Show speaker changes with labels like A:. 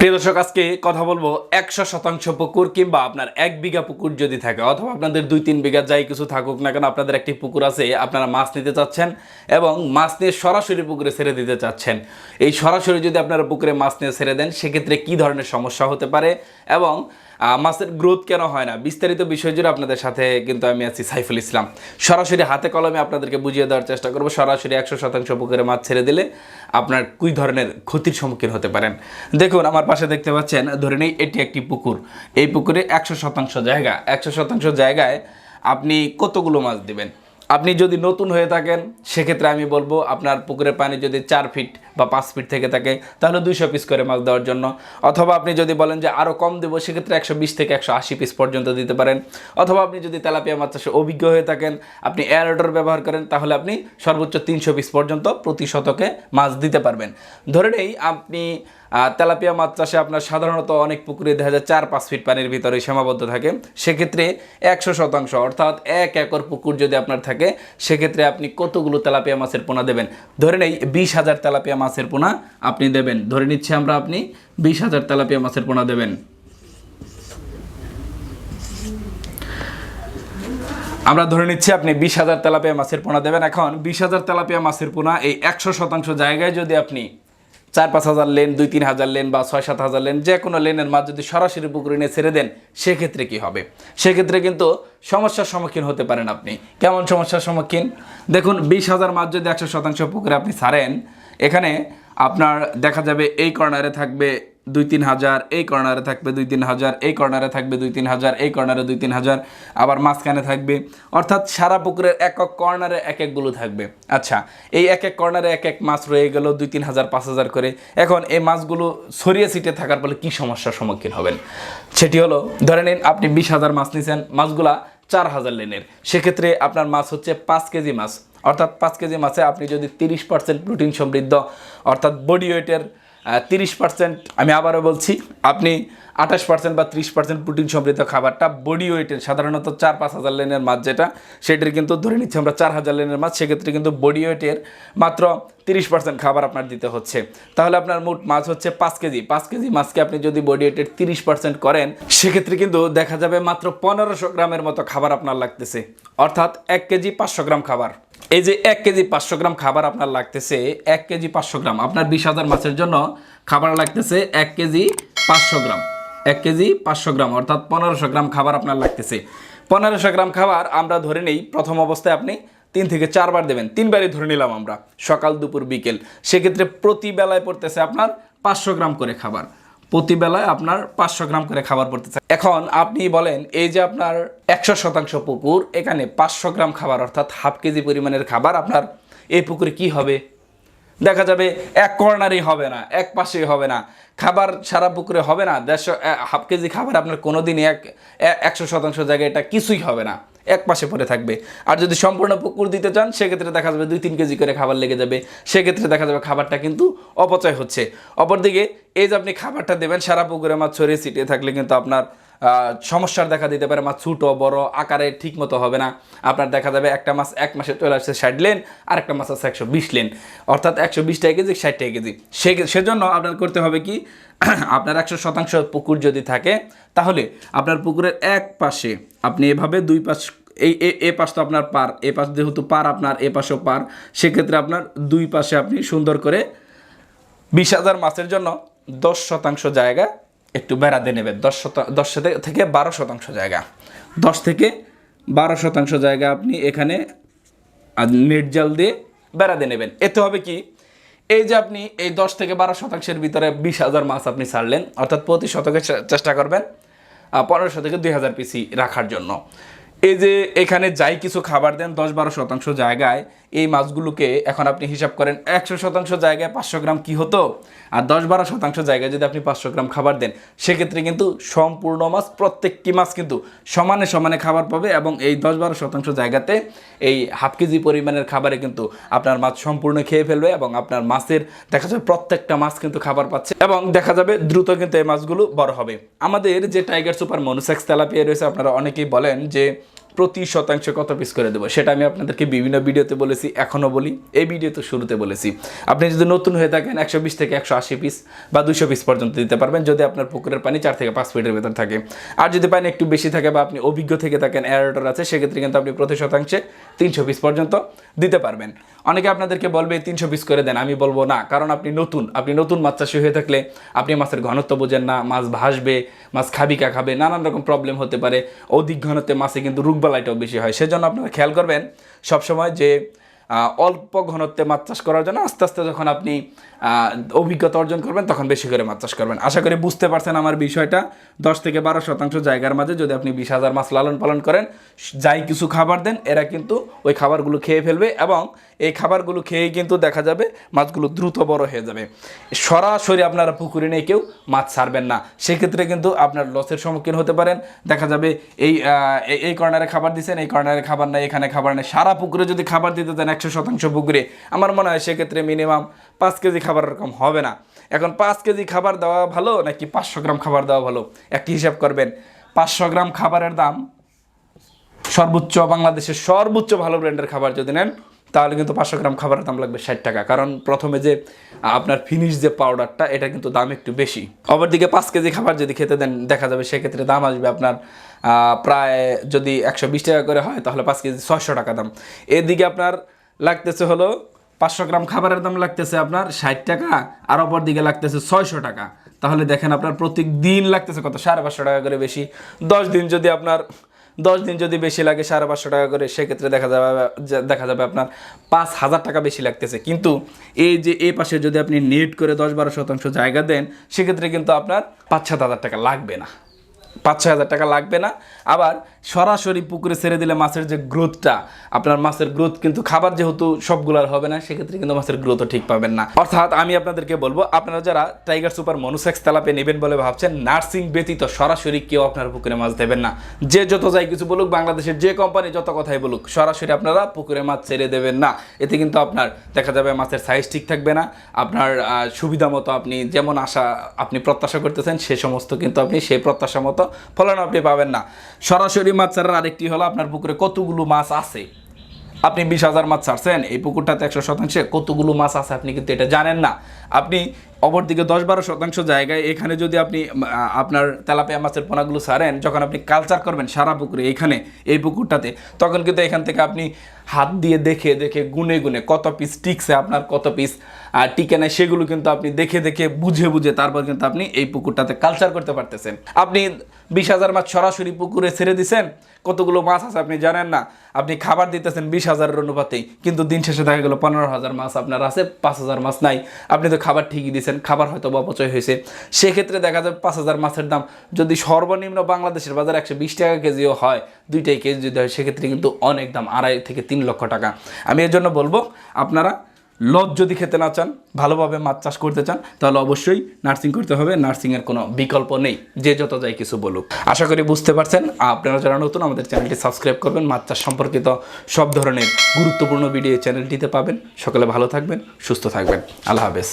A: প্রিয় দর্শক, আজকে কথা বলব একশো শতাংশ পুকুর কিংবা আপনার এক বিঘা পুকুর যদি থাকে, অথবা আপনাদের দুই তিন বিঘা যাই কিছু থাকুক না কেন, আপনাদের একটি পুকুর আছে, আপনারা মাছ নিতে চাচ্ছেন এবং মাছ নিয়ে সরাসরি পুকুরে ছেড়ে দিতে চাচ্ছেন। এই সরাসরি যদি আপনারা পুকুরে মাছ নিয়ে ছেড়ে দেন, সেক্ষেত্রে কি ধরনের সমস্যা হতে পারে এবং মাছের গ্রোথ কেন হয় না? বিস্তারিত বিষয় জুড়ে আপনাদের সাথে কিন্তু আমি আছি সাইফুল ইসলাম। সরাসরি হাতে কলমে আপনাদেরকে বুঝিয়ে দেওয়ার চেষ্টা করব। সরাসরি একশো শতাংশ পুকুরে মাছ ছেড়ে দিলে আপনার কুই ধরনের ক্ষতির সম্মুখীন হতে পারেন? দেখুন, আমার পাশে দেখতে পাচ্ছেন, ধরে নেই এটি একটি পুকুর। এই পুকুরে একশো শতাংশ জায়গা। একশো শতাংশ জায়গায় আপনি কতগুলো মাছ দিবেন? আপনি যদি নতুন হয়ে থাকেন, সেক্ষেত্রে আমি বলব আপনার পুকুরের পানি যদি চার ফিট বা পাঁচ ফিট থেকে থাকে তাহলে দুইশো পিস করে মাছ দেওয়ার জন্য। অথবা আপনি যদি বলেন যে আরও কম দেবো, সেক্ষেত্রে একশো বিশ থেকে একশো আশি পিস পর্যন্ত দিতে পারেন। অথবা আপনি যদি তেলাপিয়া মাছ চাষে অভিজ্ঞ হয়ে থাকেন, আপনি এয়ার অর্ডার ব্যবহার করেন, তাহলে আপনি সর্বোচ্চ তিনশো পিস পর্যন্ত প্রতি শতকে মাছ দিতে পারবেন। ধরে নেই, আপনি তেলাপিয়া মাছ চাষে আপনার সাধারণত অনেক পুকুরে দেখা যায় চার, পাঁচ ফিট পানির ভিতরে সীমাবদ্ধ থাকে। সেক্ষেত্রে একশো শতাংশ, অর্থাৎ এক একর পুকুর যদি আপনার থাকে, সেক্ষেত্রে আপনি কতগুলো তেলাপিয়া মাছের পোনা দেবেন? ধরে নেই, বিশ হাজার তেলাপিয়া মাছের পোনা আপনি দেবেন। ধরে নিচ্ছি আমরা আপনি বিশ হাজার তেলাপিয়া মাছের পোনা দেবেন। আমরা ধরে নিচ্ছি আপনি বিশ হাজার তেলাপিয়া মাছের পোনা দেবেন। এখন বিশ হাজার তেলাপিয়া মাছের পোনা এই একশো শতাংশ জায়গায় যদি আপনি চার পাঁচ হাজার লেন, দুই তিন হাজার লেন বা ছয় সাত হাজার লেন যে কোনো লেনের মাছ যদি সরাসরি পুকুরে নিয়ে ছেড়ে দেন, সেক্ষেত্রে কি হবে? সেক্ষেত্রে কিন্তু সমস্যার সম্মুখীন হতে পারেন আপনি। কেমন সমস্যার সম্মুখীন? দেখুন, বিশ হাজার মাছ যদি একশো শতাংশ পুকুরে আপনি ছাড়েন এখানে আপনার দেখা যাবে এই কর্নারে থাকবে দুই তিন হাজার, এই কর্নারে থাকবে দুই তিন হাজার, এই কর্নারে থাকবে দুই তিন হাজার, এই কর্নারে দুই তিন হাজার, আবার মাঝখানে থাকবে। অর্থাৎ সারা পুকুরের এক এক কর্নারে এক একগুলো থাকবে। আচ্ছা এই এক এক কর্নারে এক এক মাছ রয়ে গেল দুই তিন হাজার, পাঁচ হাজার করে। এখন এই মাছগুলো ছড়িয়ে ছিটে থাকার ফলে কী সমস্যার সম্মুখীন হবেন? সেটি হলো, ধরে নিন আপনি বিশ হাজার মাছ নিছেন, মাছগুলা চার হাজার লেনের। সেক্ষেত্রে আপনার মাছ হচ্ছে পাঁচ কেজি মাছ। অর্থাৎ পাঁচ কেজি মাছে আপনি যদি তিরিশ পার্সেন্ট প্রোটিন সমৃদ্ধ, অর্থাৎ বডি ওয়েটের তিরিশ পার্সেন্ট আমি আবারও বলছি, আপনি আঠাশ পার্সেন্ট বা ত্রিশ পার্সেন্ট প্রোটিন সমৃদ্ধ খাবারটা বডি ওয়েটের সাধারণত চার পাঁচ হাজার লেনের মাছ যেটা, সেটির কিন্তু ধরে নিচ্ছি আমরা চার হাজার লেনের মাছ, সেক্ষেত্রে কিন্তু বডি ওয়েটের মাত্র তিরিশ পার্সেন্ট খাবার আপনার দিতে হচ্ছে। তাহলে আপনার মোট মাছ হচ্ছে পাঁচ কেজি। পাঁচ কেজি মাছকে আপনি যদি বডি ওয়েটের তিরিশ পার্সেন্ট করেন, সেক্ষেত্রে কিন্তু দেখা যাবে মাত্র পনেরোশো গ্রামের মতো খাবার আপনার লাগতেছে। অর্থাৎ এক কেজি পাঁচশো গ্রাম খাবার। এই যে এক কেজি পাঁচশো গ্রাম খাবার আপনার লাগতেছে, এক কেজি পাঁচশো গ্রাম। আপনার বিশ হাজার মাছের জন্য খাবার লাগতেছে এক কেজি পাঁচশো গ্রাম। এক কেজি পাঁচশো গ্রাম, অর্থাৎ পনেরোশো গ্রাম খাবার আপনার লাগতেছে। পনেরোশো গ্রাম খাবার আমরা ধরে নেই, প্রথম অবস্থায় আপনি তিন থেকে চারবার দেবেন। তিনবারই ধরে নিলাম আমরা, সকাল, দুপুর, বিকেল। সেক্ষেত্রে প্রতি বেলায় পড়তেছে আপনার পাঁচশো গ্রাম করে খাবার। প্রতি বেলায় আপনার পাঁচশো গ্রাম করে খাবার পড়তেছে এখন আপনি বলেন, এই যে আপনার একশো শতাংশ পুকুর, এখানে পাঁচশো গ্রাম খাবার, অর্থাৎ হাফ কেজি পরিমাণের খাবার, আপনার এই পুকুরে কি হবে? দেখা যাবে এক কর্নারই হবে না, এক পাশেই হবে না, খাবার সারা পুকুরে হবে না, দেড়শো হাফ কেজি খাবার আপনার কোনো দিনই এক একশো শতাংশ জায়গায় এটা কিছুই হবে না। এক পাশে পড়ে থাকবে। আর যদি সম্পূর্ণ পুকুর দিতে চান, সেক্ষেত্রে দেখা যাবে দুই তিন কেজি করে খাবার লেগে যাবে। সেক্ষেত্রে দেখা যাবে খাবারটা কিন্তু অপচয় হচ্ছে। অপরদিকে, এই যে আপনি খাবারটা দেবেন, সারা পুকুরে মাছ ছড়িয়ে ছিটিয়ে থাকলে কিন্তু আপনার সমস্যার দেখা দিতে পারে, মাছ ছোটো, বড়, আকারে ঠিক মতো হবে না। আপনার দেখা যাবে একটা মাছ এক মাসে চলে আসছে ষাট লেন আর একটা মাছ আছে একশো বিশ লেন। অর্থাৎ একশো বিশ টাকা কেজি, ষাট টাকা কেজি। সে সেজন্য আপনার করতে হবে কি, আপনার একশো শতাংশ পুকুর যদি থাকে, তাহলে আপনার পুকুরের এক পাশে আপনি এভাবে দুই পাশ, এই এ- পাশ তো আপনার পার, এ পাশ যেহেতু পার আপনার, এ পাশেও পার। সেক্ষেত্রে আপনার দুই পাশে আপনি সুন্দর করে বিশ হাজার মাছের জন্য দশ শতাংশ জায়গা একটু বেড়াতে নেবেন। দশ শতাংশ দশ থেকে বারো শতাংশ জায়গা। দশ থেকে বারো শতাংশ জায়গা আপনি এখানে নেট জাল দিয়ে বেড়াতে নেবেন। এতে হবে কি? এই যে আপনি এই দশ থেকে বারো শতাংশের ভিতরে বিশ হাজার মাছ আপনি ছাড়লেন, অর্থাৎ প্রতি শতকে চেষ্টা করবেন পনেরোশো থেকে দুই হাজার পিসি রাখার জন্য। এই যে এখানে যাই কিছু খাবার দেন, দশ বারো শতাংশ জায়গায় এই মাছগুলোকে এখন আপনি হিসাব করেন একশো শতাংশ জায়গায় পাঁচশো গ্রাম কি হতো? আর দশ বারো শতাংশ জায়গায় যদি আপনি পাঁচশো গ্রাম খাবার দেন, সেক্ষেত্রে কিন্তু সম্পূর্ণ মাছ, প্রত্যেকটি মাছ কিন্তু সমানে সমানে খাবার পাবে এবং এই দশ বারো শতাংশ জায়গাতে এই হাফ কেজি পরিমাণের খাবারে কিন্তু আপনার মাছ সম্পূর্ণ খেয়ে ফেলবে এবং আপনার মাছের দেখা যাবে প্রত্যেকটা মাছ কিন্তু খাবার পাচ্ছে এবং দেখা যাবে দ্রুত কিন্তু এই মাছগুলো বড় হবে। আমাদের যে টাইগার সুপার মনুসেক্স তেলাপিয়া রয়েছে, আপনারা অনেকেই বলেন যে প্রতি শতাংশ কত পিস করে দেবো? সেটা আমি আপনাদেরকে বিভিন্ন ভিডিওতে বলেছি, এখনও বলি। এই ভিডিওতে শুরুতে বলেছি। আপনি যদি নতুন হয়ে থাকেন, একশো বিশ থেকে একশো আশি পিস বা দুশো পিস পর্যন্ত দিতে পারবেন, যদি আপনার পুকুরের পানি চার থেকে পাঁচ ফিটের ভেতর থাকে। আর যদি পানি একটু বেশি থাকে বা আপনি অভিজ্ঞ থেকে থাকেন এয়ারটর আছে, সেক্ষেত্রে কিন্তু আপনি প্রতি শতাংশে তিনশো পিস পর্যন্ত দিতে পারবেন। অনেকে আপনাদেরকে বলবে, তিনশো পিস করে দেন, আমি বলব না। কারণ আপনি নতুন আপনি নতুন মাছ চাষি হয়ে থাকলে আপনি মাছের ঘনত্ব বোঝেন না, মাছ ভাসবে, মাছ খাবিকা খাবে, নানান রকম প্রবলেম হতে পারে। অধিক ঘনত্বে মাছে কিন্তু রোগবালাইটাও বেশি হয়। সেজন্য আপনারা খেয়াল করবেন সবসময় যে অল্প ঘনত্বে মাছ চাষ করার জন্য আস্তে আস্তে যখন আপনি অভিজ্ঞতা অর্জন করবেন, তখন বেশি করে মাছ চাষ করবেন। আশা করি বুঝতে পারছেন আমার বিষয়টা। দশ থেকে বারো শতাংশ জায়গার মাঝে যদি আপনি বিশ হাজার মাছ লালন পালন করেন, যাই কিছু খাবার দেন, এরা কিন্তু ওই খাবারগুলো খেয়ে ফেলবে এবং এই খাবারগুলো খেয়েই কিন্তু দেখা যাবে মাছগুলো দ্রুত বড় হয়ে যাবে। সরাসরি আপনারা পুকুরে নিয়ে কেউ মাছ ছাড়বেন না। সেক্ষেত্রে কিন্তু আপনার লসের সম্মুখীন হতে পারেন। দেখা যাবে এই এই- এই কর্নারে খাবার দিচ্ছেন এই কর্নারে খাবার নাই, এখানে খাবার নেই। সারা পুকুরে যদি খাবার দিতে দেন একশো শতাংশ পুকুরে আমার মনে হয় সেক্ষেত্রে মিনিমাম পাঁচ কেজি খাবার এরকম হবে না। এখন পাঁচ কেজি খাবার দেওয়া ভালো নাকি পাঁচশো গ্রাম খাবার দেওয়া ভালো? একটি হিসাব করবেন। পাঁচশো গ্রাম খাবারের দাম সর্বোচ্চ বাংলাদেশের সর্বোচ্চ ভালো ব্র্যান্ডের খাবার যদি নেন, তাহলে কিন্তু পাঁচশো গ্রাম খাবারের দাম লাগবে ষাট টাকা। কারণ প্রথমে যে আপনার ফিনিশ যে পাউডারটা এটা কিন্তু দাম একটু বেশি। অপরদিকে পাঁচ কেজি খাবার যদি খেতে দেন, দেখা যাবে সেক্ষেত্রে দাম আসবে আপনার প্রায় যদি একশো বিশ টাকা করে হয়, তাহলে পাঁচ কেজি ছয়শো টাকা দাম। এদিকে আপনার লাগতেছে হলো পাঁচশো গ্রাম খাবারের দাম লাগতেছে আপনার ষাট টাকা আর অপর দিকে লাগতেছে ছয়শো টাকা। তাহলে দেখেন আপনার প্রতিদিন লাগতেছে কত? সাড়ে পাঁচশো টাকা করে বেশি। দশ দিন যদি আপনার, দশ দিন যদি বেশি লাগে সাড়ে পাঁচশো টাকা করে, সেক্ষেত্রে দেখা যাবে দেখা যাবে আপনার পাঁচ হাজার টাকা বেশি লাগতেছে। কিন্তু এই যে এই পাশে যদি আপনি নেট করে দশ বারো শতাংশ জায়গা দেন, সেক্ষেত্রে কিন্তু আপনার পাঁচ সাত হাজার টাকা লাগবে না। পাঁচ ছয় হাজার টাকা লাগবে না। আবার সরাসরি পুকুরে ছেড়ে দিলে মাছের যে গ্রোথটা, আপনার মাছের গ্রোথ কিন্তু খাবার যেহেতু সবগুলার হবে না, সেক্ষেত্রে কিন্তু মাছের গ্রোথও ঠিক পাবেন না। অর্থাৎ আমি আপনাদেরকে বলব, আপনারা যারা টাইগার সুপার মনুসেক্স তেলাপে নেবেন বলে ভাবছেন, নার্সিং ব্যতীত সরাসরি কেউ আপনার পুকুরে মাছ দেবেন না। যে যত যাই কিছু বলুক, বাংলাদেশের যে কোম্পানি যত কথাই বলুক, সরাসরি আপনারা পুকুরে মাছ ছেড়ে দেবেন না। এতে কিন্তু আপনার দেখা যাবে মাছের সাইজ ঠিক থাকবে না। আপনার সুবিধা মতো আপনি যেমন আশা আপনি প্রত্যাশা করতেছেন, সে সমস্ত কিন্তু আপনি সেই প্রত্যাশা মতো ফলন আপনি পাবেন না। সরাসরি মাছ ছাড়ার আরেকটি হলো আপনার পুকুরে কতগুলো মাছ আছে? আপনি বিশ হাজার মাছ ছাড়ছেন, এই পুকুরটাতে একশো শতাংশে কতগুলো মাছ আছে আপনি কিন্তু এটা জানেন না। আপনি অপরদিকে দশ বারো শতাংশ জায়গায় এখানে যদি আপনি আপনার তেলাপিয়া মাছের পোনাগুলো ছাড়েন, যখন আপনি কালচার করবেন সারা পুকুরে এখানে, এই পুকুরটাতে, তখন কিন্তু এখান থেকে আপনি হাত দিয়ে দেখে দেখে, গুনে গুনে কত পিস টিকছে আপনার, কত পিস টিকে নেয় সেগুলো কিন্তু আপনি দেখে দেখে, বুঝে বুঝে তারপর কিন্তু আপনি এই পুকুরটাতে কালচার করতে পারতেছেন। আপনি বিশ হাজার মাছ সরাসরি পুকুরে ছেড়ে দিছেন, কতগুলো মাছ আছে আপনি জানেন না, আপনি খাবার দিতেছেন বিশ হাজারের অনুপাতেই, কিন্তু দিন শেষে দেখা গেলো পনেরো হাজার মাছ আপনার আছে, পাঁচ হাজার মাছ নাই। আপনি তো খাবার ঠিকই দিয়েছেন খাবার হয়তো অপচয় হয়েছে। সেক্ষেত্রে দেখা যাবে পাঁচ হাজার মাছের দাম যদি সর্বনিম্ন বাংলাদেশের বাজারে একশো বিশ টাকা কেজিও হয় দুইটাই কেজি যদি হয় সেক্ষেত্রে কিন্তু অনেক দাম আড়াই থেকে তিন লক্ষ টাকা। আমি এর জন্য বলব আপনারা লজ যদি খেতে না চান ভালোভাবে মাছ চাষ করতে চান তাহলে অবশ্যই নার্সিং করতে হবে নার্সিংয়ের কোনো বিকল্প নেই যে যত যাই কিছু বলুক। আশা করি বুঝতে পারছেন আপনারা যারা নতুন আমাদের চ্যানেলটি সাবস্ক্রাইব করবেন মাছ চাষ সম্পর্কিত সব ধরনের গুরুত্বপূর্ণ ভিডিও চ্যানেলটিতে পাবেন। সকলে ভালো থাকবেন সুস্থ থাকবেন। আল্লাহ হাফেজ।